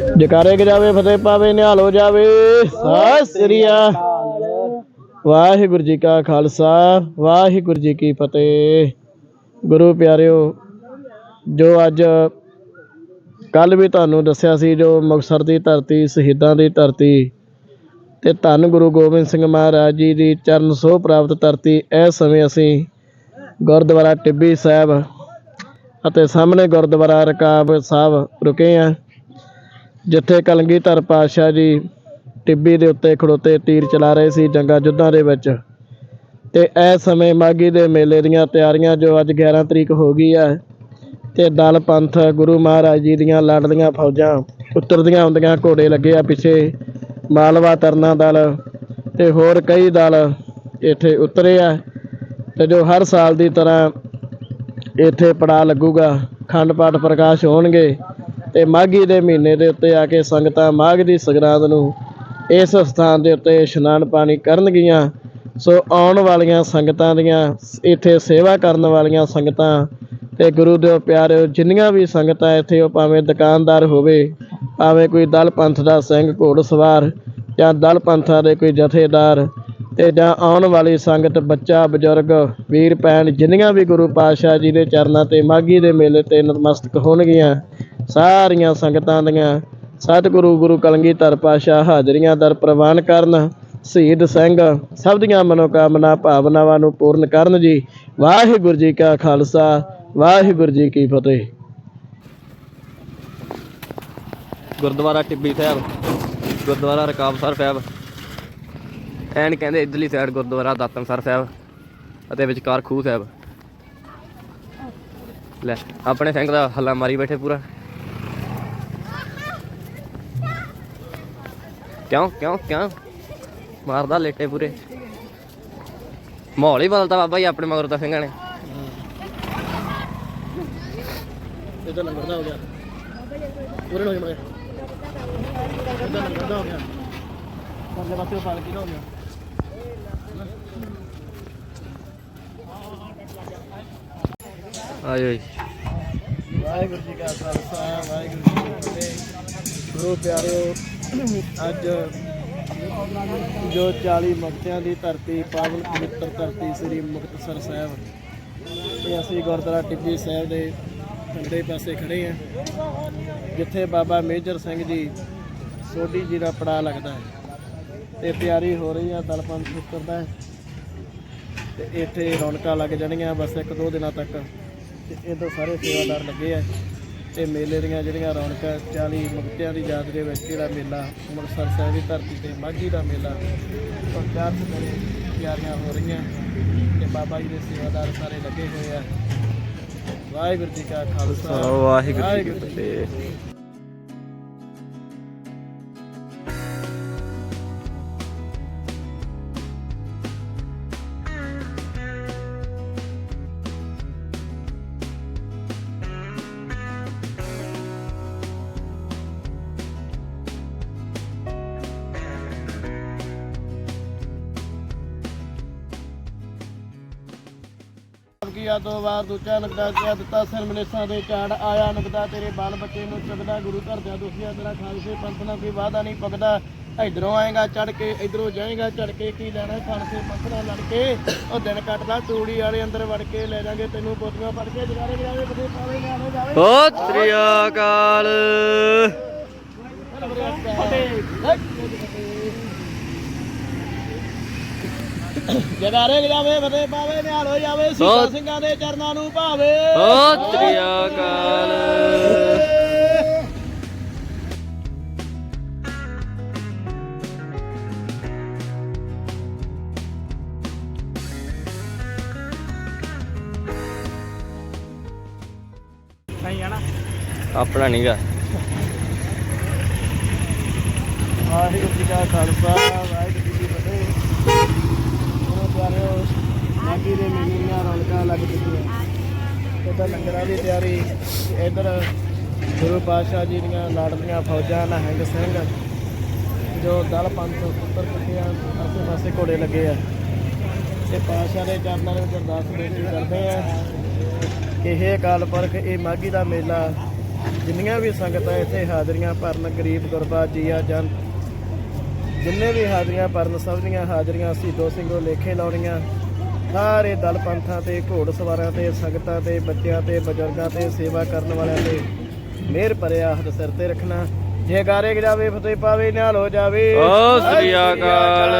ਜਕਾਰੇ ਕਿ ਜਾਵੇ, ਫਤਿਹ ਪਾਵੇ ਨਿਹਾਲ ਹੋ ਜਾਵੇ। ਸਤਿ ਸ੍ਰੀ ਅਕਾਲ। ਵਾਹਿਗੁਰੂ ਜੀ ਕਾ ਖਾਲਸਾ, ਵਾਹਿਗੁਰੂ ਜੀ ਕੀ ਫਤਿਹ। ਗੁਰੂ ਪਿਆਰਿਓ, ਜੋ ਅੱਜ ਕੱਲ ਵੀ ਤੁਹਾਨੂੰ ਦੱਸਿਆ ਸੀ, ਜੋ ਮੁਕਤਸਰ ਦੀ ਧਰਤੀ, ਸ਼ਹੀਦਾਂ ਦੀ ਧਰਤੀ ਤੇ ਧੰਨ ਗੁਰੂ ਗੋਬਿੰਦ ਸਿੰਘ ਮਹਾਰਾਜ ਜੀ ਦੀ ਚਰਨ ਸੋਹ ਪ੍ਰਾਪਤ ਧਰਤੀ ਇਸ ਸਮੇਂ ਅਸੀਂ ਗੁਰਦੁਆਰਾ ਟਿੱਬੀ ਸਾਹਿਬ ਅਤੇ ਸਾਹਮਣੇ ਗੁਰਦੁਆਰਾ ਰਕਾਬ ਸਾਹਿਬ ਰੁਕੇ ਹਾਂ। ਜਿੱਥੇ ਕਲਗੀਧਰ ਪਾਤਸ਼ਾਹ ਜੀ ਟਿੱਬੀ ਦੇ ਉੱਤੇ ਖੜੋਤੇ ਤੀਰ ਚਲਾ ਰਹੇ ਸੀ ਜੰਗਾਂ ਯੁੱਧਾਂ ਦੇ ਵਿੱਚ। ਤੇ ਇਸ ਸਮੇਂ ਮਾਗੀ ਦੇ ਮੇਲੇ ਦੀਆਂ ਤਿਆਰੀਆਂ ਜੋ ਅੱਜ 11 ਤਰੀਕ ਹੋ ਗਈ ਹੈ, ਤੇ ਦਲ ਪੰਥ ਗੁਰੂ ਮਹਾਰਾਜ ਜੀ ਦੀਆਂ ਲੜਦੀਆਂ ਫੌਜਾਂ ਉਤਰਦੀਆਂ ਹੁੰਦੀਆਂ ਘੋੜੇ ਲੱਗੇ ਆ ਪਿੱਛੇ, ਮਾਲਵਾ ਤਰਨਾ ਦਲ ਤੇ ਹੋਰ ਕਈ ਦਲ ਇੱਥੇ ਉਤਰੇ ਆ, ਤੇ ਜੋ ਹਰ ਸਾਲ ਦੀ ਤਰ੍ਹਾਂ ਇੱਥੇ ਪੜਾ ਲੱਗੂਗਾ, ਖੰਡ ਪਾਠ ਪ੍ਰਕਾਸ਼ ਹੋਣਗੇ। ਤੇ ਮਾਘੀ ਦੇ ਮਹੀਨੇ ਦੇ ਉੱਤੇ ਆ ਕੇ ਸੰਗਤਾਂ ਮਾਘ ਦੀ ਸੰਗਰਾਂਦ ਨੂੰ ਇਸ ਸਥਾਨ ਦੇ ਉੱਤੇ ਇਸ਼ਨਾਨ ਪਾਣੀ ਕਰਨਗੀਆਂ। ਸੋ ਆਉਣ ਵਾਲੀਆਂ ਸੰਗਤਾਂ ਦੀਆਂ, ਇੱਥੇ ਸੇਵਾ ਕਰਨ ਵਾਲੀਆਂ ਸੰਗਤਾਂ ਤੇ ਗੁਰੂ ਦੇ ਪਿਆਰਿਓ, ਜਿੰਨੀਆਂ ਵੀ ਸੰਗਤਾਂ ਇੱਥੇ ਉਹ ਭਾਵੇਂ ਦੁਕਾਨਦਾਰ ਹੋਵੇ, ਭਾਵੇਂ ਕੋਈ ਦਲ ਪੰਥ ਦਾ ਸਿੰਘ ਘੋੜ ਸਵਾਰ ਜਾਂ ਦਲ ਪੰਥਾਂ ਦੇ ਕੋਈ ਜਥੇਦਾਰ ਤੇ ਜਾਂ ਆਉਣ ਵਾਲੀ ਸੰਗਤ, ਬੱਚਾ, ਬਜ਼ੁਰਗ, ਵੀਰ, ਭੈਣ, ਜਿੰਨੀਆਂ ਵੀ ਗੁਰੂ ਪਾਤਸ਼ਾਹ ਜੀ ਦੇ ਚਰਨਾਂ ਤੇ, ਮਾਘੀ ਦੇ ਮੇਲੇ ਤੇ ਨਤਮਸਤਕ ਹੋਣਗੀਆਂ, ਸਾਰੀਆਂ ਸੰਗਤਾਂ ਦੀਆਂ ਸਤਿਗੁਰੂ, ਗੁਰੂ ਕਲਗੀਧਰ ਪਾਤਸ਼ਾਹ ਹਾਜ਼ਰੀਆਂ ਦਰ ਪ੍ਰਵਾਨ ਕਰਨ, ਸ਼ਹੀਦ ਸਿੰਘ, ਸਭ ਦੀਆਂ ਮਨੋਕਾਮਨਾ, ਭਾਵਨਾਵਾਂ ਨੂੰ ਪੂਰਨ ਕਰਨ ਜੀ। ਵਾਹਿਗੁਰੂ ਜੀ ਕਾ ਖਾਲਸਾ, ਵਾਹਿਗੁਰੂ ਜੀ ਕੀ ਫਤਿਹ। ਗੁਰਦੁਆਰਾ ਟਿੱਬੀ ਸਾਹਿਬ, ਗੁਰਦੁਆਰਾ ਰਕਾਬਸਰ ਸਾਹਿਬ। ਐਨ ਕਹਿੰਦੇ ਇਧਰਲੀ ਸਾਈਡ ਗੁਰਦੁਆਰਾ ਦਾਤਨਸਰ ਸਾਹਿਬ ਅਤੇ ਵਿਚਕਾਰ ਖੂਹ ਸਾਹਿਬ। ਲੈ, ਆਪਣੇ ਸਿੰਘ ਦਾ ਹੱਲਾ ਮਾਰੀ ਬੈਠੇ ਪੂਰਾ। ਕਿਉਂ ਕਿਉਂ ਕਿਉਂ? ਮਾਰਦਾ ਲੇਟੇ ਪੂਰੇ। ਮਾਹੌਲ ਹੀ ਬਦਲਤਾ ਬਾਬਾ ਜੀ ਆਪਣੇ ਮਗਰ ਤਾਂ ਸਿੰਘਾਂ ਨੇ। ਇਹ ਤਾਂ ਲੰਗਰ ਦਾ ਹੋ ਗਿਆ। ਪੂਰਨ ਹੋ ਗਿਆ ਮਗਰ ਇਹ ਤਾਂ ਲੰਗਰ ਦਾ ਹੋ ਗਿਆ। ਪਰਲੇ ਪਾਸੇ ਪਾਲਕੀ ਦਾ ਹੋ ਗਿਆ। ਆਇਓ ਜੀ ਵਾਹਿਗੁਰੂ ਜੀ ਕਾ ਖਾਲਸਾ, ਵਾਹਿਗੁਰੂ ਜੀ ਕੀ ਫਤਿਹ। ਗੁਰੂ ਪਿਆਰਿਓ ਅੱਜ ਜੋ 40 ਮੁਕਤਿਆਂ ਦੀ ਧਰਤੀ, ਪਾਵਨ ਪਵਿੱਤਰ ਧਰਤੀ ਸ੍ਰੀ ਮੁਕਤਸਰ ਸਾਹਿਬ ਤੇ ਅਸੀਂ ਗੁਰਦੁਆਰਾ ਟਿੱਬੀ ਸਾਹਿਬ ਦੇ ਥੱਲੇ ਪਾਸੇ ਖੜੇ ਹਾਂ, ਜਿੱਥੇ ਬਾਬਾ ਮੇਜਰ ਸਿੰਘ ਜੀ ਸੋਢੀ ਜੀ ਦਾ ਪੜਾ ਲੱਗਦਾ ਹੈ। ਤੇ ਤਿਆਰੀ ਹੋ ਰਹੀ ਹੈ ਦਲਪੰਥ ਪੁੱਤਰ ਦਾ ਤੇ ਇੱਥੇ ਰੌਣਕਾਂ ਲੱਗ ਜਾਣਗੀਆਂ ਬਸ ਇੱਕ ਦੋ ਦਿਨਾਂ ਤੱਕ। ਤੇ ਇਦੋਂ ਸਾਰੇ ਸੇਵਾਦਾਰ ਲੱਗੇ ਆ। ਤੇ ਮੇਲੇ ਦੀਆਂ ਜਿਹੜੀਆਂ ਰੌਣਕਾਂ 40 ਮੁਕਤਿਆਂ ਦੀ ਯਾਦ ਦੇ ਵਿੱਚ ਜਿਹੜਾ ਮੇਲਾ ਅੰਮ੍ਰਿਤਸਰ ਸਾਹਿਬ ਦੀ ਧਰਤੀ ਤੇ ਮਾਘੀ ਦਾ ਮੇਲਾ ਚਾਰ ਦਿਨ ਤਿਆਰੀਆਂ ਹੋ ਰਹੀਆਂ। ਤੇ ਬਾਬਾ ਜੀ ਦੇ ਸੇਵਾਦਾਰ ਸਾਰੇ ਲੱਗੇ ਹੋਏ ਆ। ਵਾਹਿਗੁਰੂ ਜੀ ਕਾ ਖਾਲਸਾ। ਵਾਹਿਗੁਰੂ ਜੀ ਕੀ ਫਤਿਹ। ਕੀਆ ਦੋ ਵਾਰ ਦੂਜਾ ਨਗਦਾ ਕਿਆ ਦਿੱਤਾ? ਸਿਰ ਮਨੇਸਾਂ ਦੇ ਝਾੜ ਆਇਆ ਨਗਦਾ ਤੇਰੇ ਬਾਲ ਬੱਚੇ ਨੂੰ ਚੁਗਦਾ ਗੁਰੂ ਘਰ ਦਾ ਦੁਖੀਆ ਤੇਰਾ ਖਾਲਸੇ ਪੰਥ ਨਾਲ ਕੋਈ ਵਾਦਾ ਨਹੀਂ ਪਗਦਾ। ਇਧਰੋਂ ਆਏਗਾ ਚੜ ਕੇ ਇਧਰੋਂ ਜਾਏਗਾ ਚੜ ਕੇ ਕੀ ਲੈਣਾ ਖਾਲਸੇ ਪੰਥ ਨਾਲ ਲੜ ਕੇ ਉਹ ਦਿਨ ਕੱਟਦਾ ਤੂੜੀ ਵਾਲੇ ਅੰਦਰ ਵੜ ਕੇ ਲੈ ਜਾਾਂਗੇ ਤੈਨੂੰ ਬੋਤੀਆਂ ਫੜ ਕੇ ਜਗਾਰੇ ਜਗਾਰੇ ਬਦੇ ਪਾਵੇ ਨਿਆਣੇ ਜਾਵੇ ਸਤਿ ਸ੍ਰੀ ਅਕਾਲ। ਜਗਾਰੇ ਜਾਵੇ ਬਦੇ ਪਾਵੇ ਨਿਹਾਲ ਹੋ ਜਾਵੇ ਸੀਤਾ ਸਿੰਘਾਂ ਦੇ ਚਰਨਾਂ ਨੂੰ ਭਾਵੇ। ਸਤਿ ਸ੍ਰੀ ਅਕਾਲ। ਨਹੀਂ ਆਪਣਾ ਨਹੀਂਗਾ ਵਾਹਿਗੁਰੂ ਜੀ ਕਾ ਖਾਲਸਾ ਵਾਹਿਗੁਰੂ ਜੀ ਕੀ ਫਤਿਹ ਉਹ ਪਿਆਰਿਓ ਮਾਘੀ ਦੇ ਮੇਲੀਆਂ ਰੌਣਕਾਂ ਲੱਗ ਚੁੱਕੀਆਂ। ਇੱਧਰ ਲੰਗਰਾਂ ਦੀ ਤਿਆਰੀ। ਇੱਧਰ ਗੁਰੂ ਪਾਤਸ਼ਾਹ ਜੀ ਦੀਆਂ ਲਾੜਲੀਆਂ ਫੌਜਾਂ ਨਹਿੰਗ ਸਿੰਘ, ਜੋ ਦਲ ਪੰਥ ਉੱਤਰ ਕੱਟਿਆ ਆਸੇ ਪਾਸੇ ਘੋੜੇ ਲੱਗੇ ਆ। ਤੇ ਪਾਤਸ਼ਾਹ ਦੇ ਚਰਨਾਂ ਦੇ ਵਿੱਚ ਅਰਦਾਸ ਬੇਨਤੀ ਕਰਦੇ ਆ ਕਿ ਇਹ ਅਕਾਲ ਪੁਰਖ, ਇਹ ਮਾਗੀ ਦਾ ਮੇਲਾ, ਜਿੰਨੀਆਂ ਵੀ ਸੰਗਤਾਂ ਇੱਥੇ ਹਾਜ਼ਰੀਆਂ ਭਰਨ, ਗਰੀਬ, ਗੁਰਬਾ, ਜੀਆ, ਜਨ, ਜਿੰਨੇ ਵੀ ਹਾਜ਼ਰੀਆਂ ਭਰਨ, ਸਭ ਦੀਆਂ ਹਾਜ਼ਰੀਆਂ ਅਸੀਂ ਸ਼ਹੀਦੋ ਸਿੰਘੋ ਲੇਖੇ ਲਾਉਣੀਆਂ। ਸਾਰੇ ਦਲ ਪੰਥਾਂ ਤੇ, ਘੋੜ ਸਵਾਰਾਂ ਤੇ, ਸੰਗਤਾਂ ਤੇ, ਬੱਚਿਆਂ ਤੇ, ਬਜ਼ੁਰਗਾਂ ਤੇ ਸੇਵਾ ਕਰਨ ਵਾਲਿਆਂ ਤੇ ਮਿਹਰ ਭਰਿਆ ਹੱਥ ਸਿਰ ਤੇ ਰੱਖਣਾ। ਜੇ ਗਾਰੇ ਜਾਵੇ ਫਤਿਹ ਪਾਵੇ, ਨਿਹਾਲ ਹੋ ਜਾਵੇ। ਓ ਸ੍ਰੀ ਅਕਾਲ।